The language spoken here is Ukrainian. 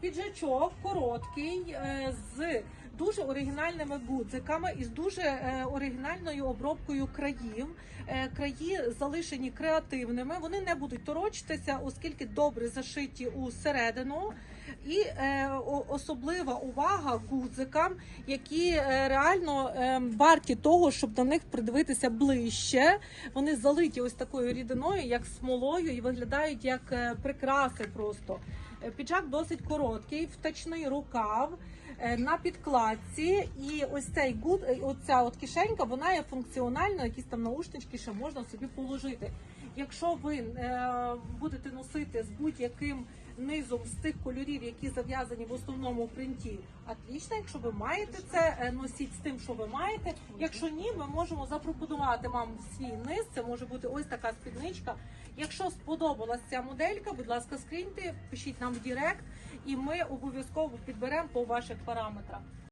Піджачок короткий е, з дуже оригінальними гудзиками і з дуже е, оригінальною обробкою країв. Е, Краї залишені креативними. Вони не будуть торочитися, оскільки добре зашиті усередину. І особлива увага гудзикам, які реально варті того, щоб до них придивитися ближче. Вони залиті ось такою рідиною, як смолою, і виглядають як прикраси просто. Е, Піджак досить короткий, втачний рукав е, на підкладці. І ось цей гуд, е, оця от кишенька, вона є функціональна, якісь там наушнички ще можна собі положити. Якщо ви будете носити з будь-яким низом з тих кольорів, які зав'язані в основному принті, отлично. Якщо ви маєте це, носіть з тим, що ви маєте. Якщо ні, ми можемо запропонувати вам свій низ. Це може бути ось така спідничка. Якщо сподобалась ця моделька, будь ласка, скриньте, пишіть нам в Директ, і ми обов'язково підберемо по ваших параметрах.